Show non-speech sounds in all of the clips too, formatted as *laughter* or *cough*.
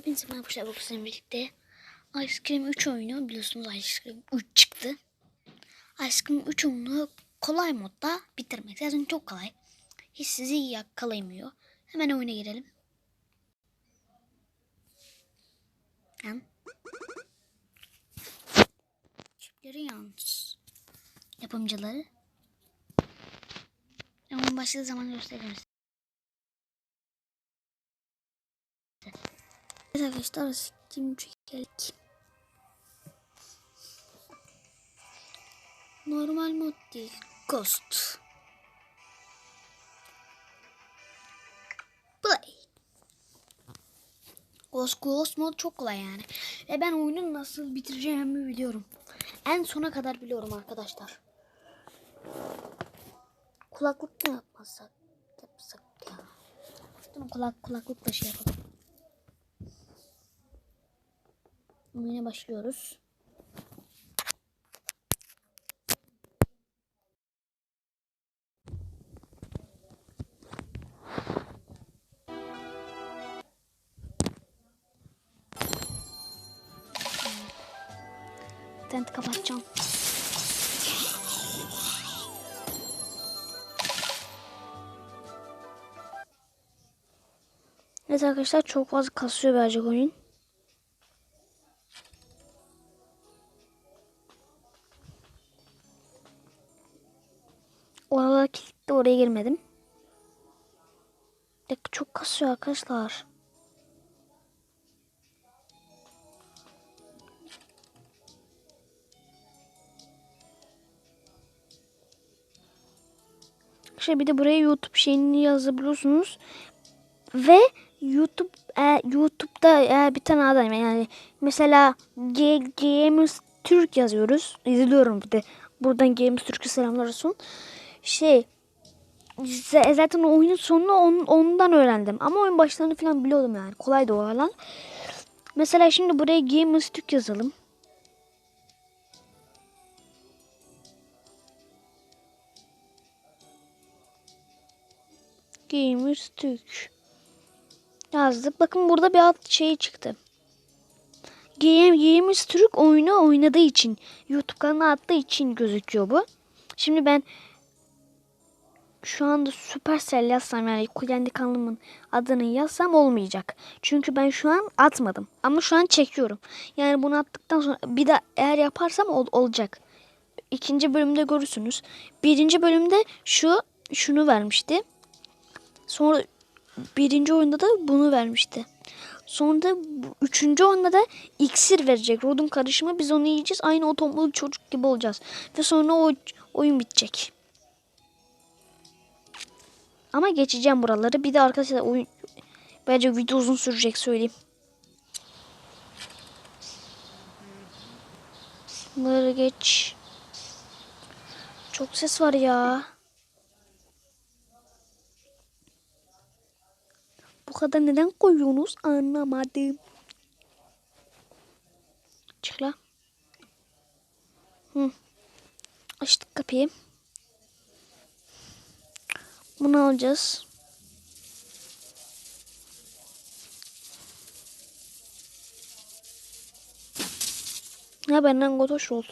Hepinize merhaba arkadaşlar sizinle birlikte Ice Cream 3 oyunu biliyorsunuz Ice Cream 3 çıktı. Ice Cream 3 oyunu kolay modda bitirmek. Zaten çok kolay. Hiç sizi yakalayamıyor. Hemen oyuna girelim. Hem. Çipleri yalnız. Yapımcıları. Ama başladığı zaman göstereceğim Arkadaşlar Steam geldik. Normal mod değil. Ghost. Play. Ghost Ghost mod çok kolay yani. Ve ben oyunu nasıl bitireceğimi biliyorum. En sona kadar biliyorum arkadaşlar. Kulaklık mı yapmasak? Yapsak ya. Kulak kulaklıkla şey yapalım. Oyuna başlıyoruz. İnterneti kapatacağım. Evet arkadaşlar çok fazla kasıyor birazcık oyun. Çok kasıyor arkadaşlar. İşte bir de buraya YouTube şeyini yazabiliyorsunuz. Ve YouTube e, YouTube'da e, bir tane adam yani mesela G Gamers Türk yazıyoruz. İzliyorum bir de. Buradan Gamers Türk'e selamlar olsun. Şey zaten oyunun sonunu on, ondan öğrendim. Ama oyun başlarını falan biliyordum yani. Kolay da o alan. Mesela şimdi buraya Gamers Türk yazalım. Gamers Türk yazdık. Bakın burada bir alt şey çıktı. Game, Gamers Türk oyunu oynadığı için YouTube kanalına attığı için gözüküyor bu. Şimdi ben şu anda Supercell yazsam yani kendi kanalımın adını yazsam olmayacak. Çünkü ben şu an atmadım. Ama şu an çekiyorum. Yani bunu attıktan sonra bir de eğer yaparsam ol- olacak. İkinci bölümde görürsünüz. Birinci bölümde şu şunu vermişti. Sonra birinci oyunda da bunu vermişti. Sonra da üçüncü oyunda da iksir verecek. Rodun karışımı biz onu yiyeceğiz. Aynı o tombul çocuk gibi olacağız. Ve sonra o oyun bitecek. Ama geçeceğim buraları. Bir de arkadaşlar oyun bence video uzun sürecek söyleyeyim. Bunları geç. Çok ses var ya. Bu kadar neden koyuyorsunuz anlamadım. Çık la. Hı. Açtık kapıyı. Bunu alacağız. Ne benden gotoş ol.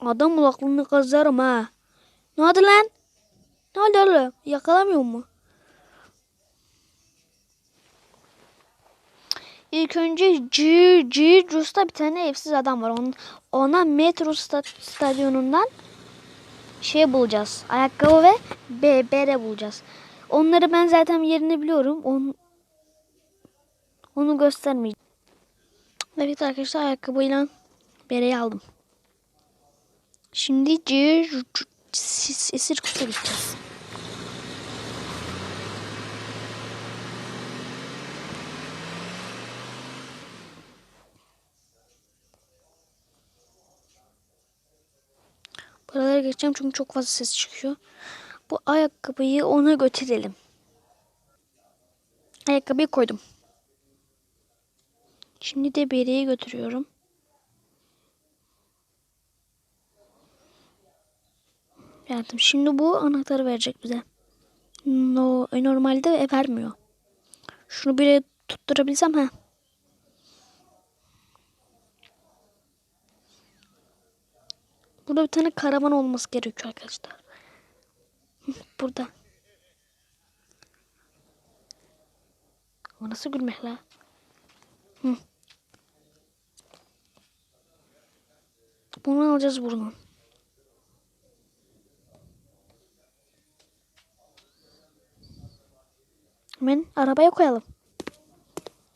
Adam kulaklığını kazarım ha. Ne oldu lan? Ne oldu oğlum? Yakalamıyor mu? İlk önce G, G Rus'ta bir tane evsiz adam var. Onun, ona metro sta- stadyumundan şey bulacağız. Ayakkabı ve be, bere bulacağız. Onları ben zaten yerini biliyorum. On, onu göstermeyeceğim. Evet arkadaşlar ayakkabıyla bereyi aldım. Şimdi C sirkusa gideceğiz. Buralara geçeceğim çünkü çok fazla ses çıkıyor. Bu ayakkabıyı ona götürelim. Ayakkabıyı koydum. Şimdi de bereyi götürüyorum. Geldim. Şimdi bu anahtarı verecek bize. No, e, normalde vermiyor. Şunu bile tutturabilsem ha. Burada bir tane karavan olması gerekiyor arkadaşlar. *laughs* Burada. O nasıl gülmek la? Bunu alacağız buradan. Hemen arabaya koyalım.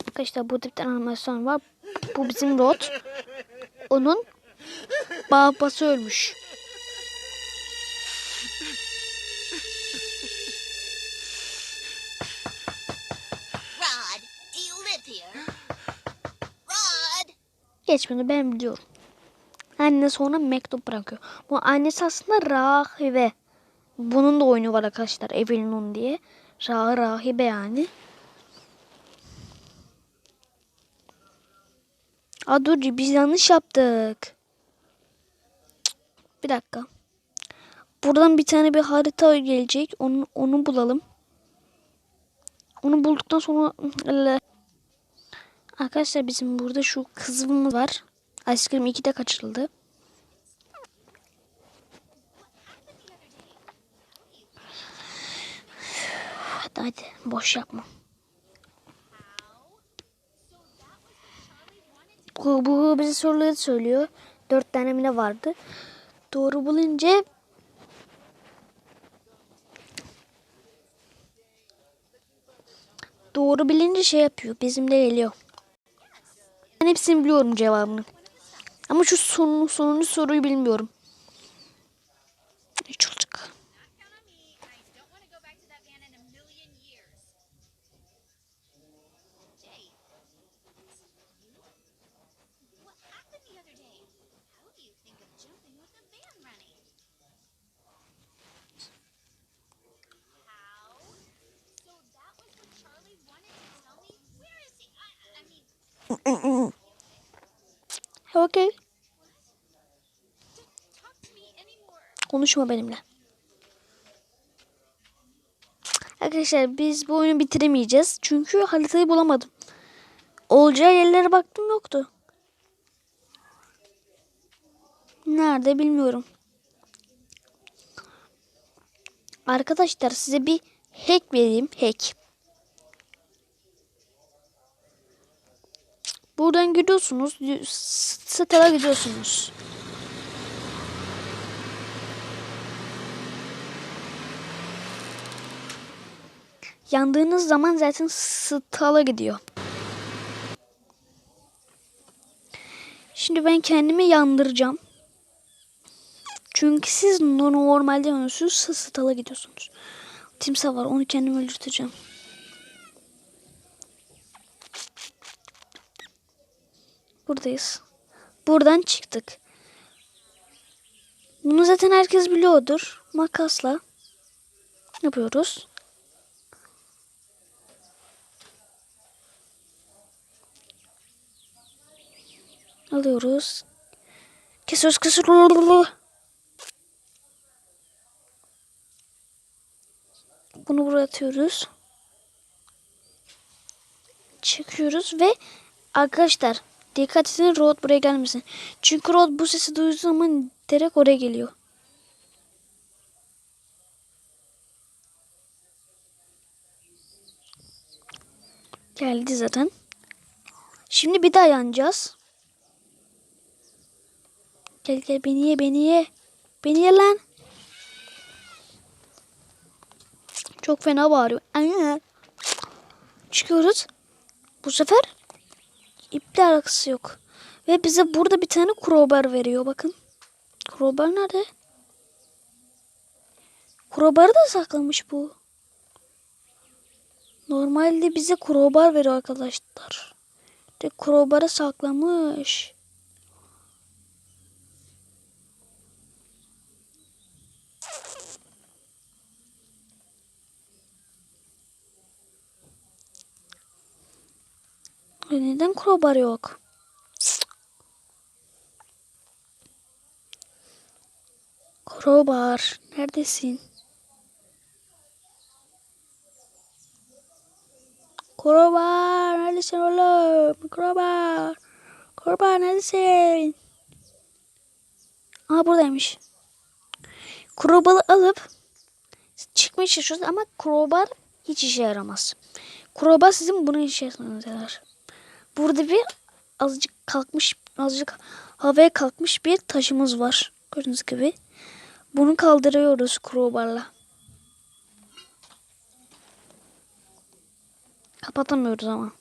Arkadaşlar burada bir tane animasyon var. Bu bizim Rod. Onun babası ölmüş. Geç bunu ben biliyorum. Anne sonra mektup bırakıyor. Bu annesi aslında rahibe. Bunun da oyunu var arkadaşlar. Evelyn diye. Ra rahibe yani. Aa dur biz yanlış yaptık. Bir dakika. Buradan bir tane bir harita gelecek. Onu, onu bulalım. Onu bulduktan sonra *laughs* Arkadaşlar bizim burada şu kızımız var. Ice Cream 2'de kaçırıldı. Hadi hadi boş yapma. Bu, bu bize soruları söylüyor. Dört tane mi ne vardı? Doğru bulunca doğru bilince şey yapıyor. Bizimle geliyor. Ben hepsini biliyorum cevabını. Ama şu sonunu, sonunu soruyu bilmiyorum. Anymore. Konuşma benimle. Arkadaşlar biz bu oyunu bitiremeyeceğiz. Çünkü haritayı bulamadım. Olacağı yerlere baktım yoktu. Nerede bilmiyorum. Arkadaşlar size bir hack vereyim. Hack. Buradan gidiyorsunuz. Stara gidiyorsunuz. Yandığınız zaman zaten stala gidiyor. Şimdi ben kendimi yandıracağım. Çünkü siz normalde yanıyorsunuz, stala gidiyorsunuz. Timsah var, onu kendim öldürteceğim. Buradayız. Buradan çıktık. Bunu zaten herkes biliyordur. Makasla yapıyoruz. Alıyoruz. Kesiyoruz kesiyoruz. Bunu buraya atıyoruz. Çıkıyoruz ve arkadaşlar dikkat edin Rod buraya gelmesin. Çünkü Rod bu sesi duyduğu zaman direkt oraya geliyor. Geldi zaten. Şimdi bir daha yanacağız. Gel gel beni ye beni ye. Beni ye lan. Çok fena bağırıyor. Çıkıyoruz. Bu sefer iple alakası yok. Ve bize burada bir tane crowbar veriyor bakın. Crowbar nerede? Crowbar'ı da saklamış bu. Normalde bize crowbar veriyor arkadaşlar. De crowbar'ı saklamış. Neden crowbar yok? Crowbar neredesin? Kurban neredesin oğlum? Kurban. Kurban neredesin? Aa buradaymış. Kurbalı alıp çıkmaya çalışıyoruz ama crowbar hiç işe yaramaz. Crowbar sizin bunu işe yarar. Burada bir azıcık kalkmış, azıcık havaya kalkmış bir taşımız var. Gördüğünüz gibi. Bunu kaldırıyoruz crowbarla. Kapatamıyoruz ama.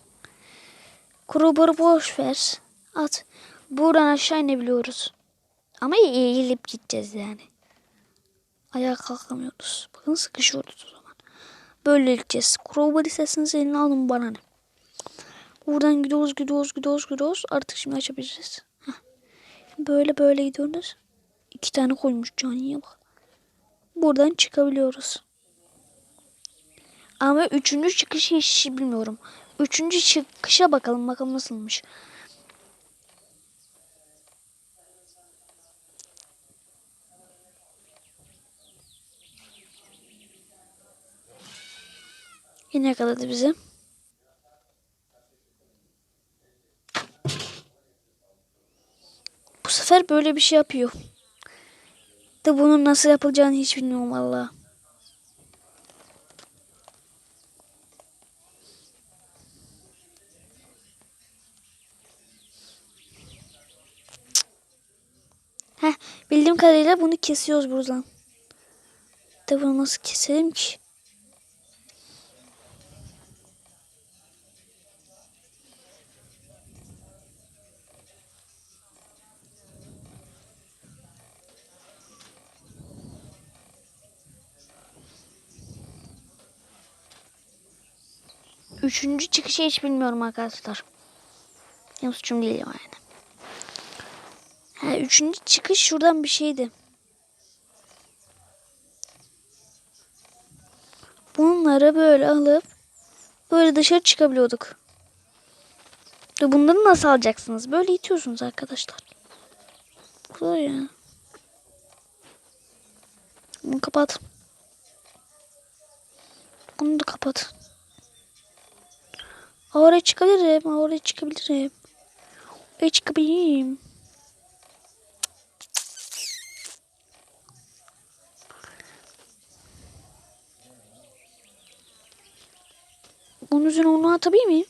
Crowbar'ı boş ver. At. Buradan aşağı inebiliyoruz. Ama eğilip gideceğiz yani. Ayağa kalkamıyoruz. Bakın sıkışıyoruz o zaman. Böyle gideceğiz. Crowbar isterseniz eline alın bana ne. Buradan gidiyoruz gidiyoruz gidiyoruz gidiyoruz. Artık şimdi açabiliriz. Böyle böyle gidiyoruz. İki tane koymuş caniye bak. Buradan çıkabiliyoruz. Ama üçüncü çıkışı hiç bilmiyorum. Üçüncü çıkışa bakalım bakalım nasılmış. Yine yakaladı bizi. Böyle bir şey yapıyor. Da bunun nasıl yapılacağını hiç bilmiyorum valla. Heh, bildiğim kadarıyla bunu kesiyoruz buradan. Da bunu nasıl keselim ki? Üçüncü çıkışı hiç bilmiyorum arkadaşlar. Benim suçum değil yani. Ha, üçüncü çıkış şuradan bir şeydi. Bunları böyle alıp böyle dışarı çıkabiliyorduk. Bunları nasıl alacaksınız? Böyle itiyorsunuz arkadaşlar. Kadar ya. Bunu kapat. Bunu da kapat. Oraya çıkabilirim. Oraya çıkabilirim. Oraya çıkabilirim. Bunun üzerine onu atabilir miyim?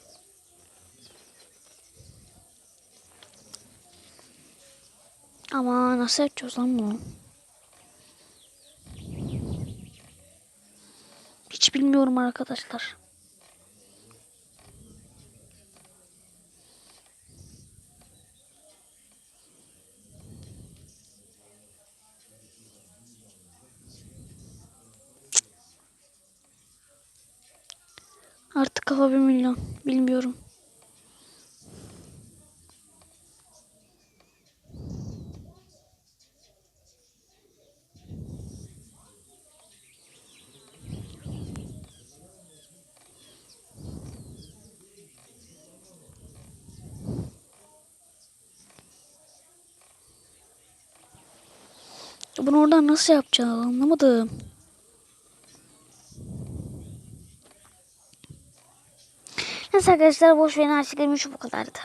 Ama nasıl yapacağız lan bunu? Hiç bilmiyorum arkadaşlar. Artık kafa bir milyon. Bilmiyorum. Bunu oradan nasıl yapacağız anlamadım. Neyse arkadaşlar boş verin artık bu kadardı.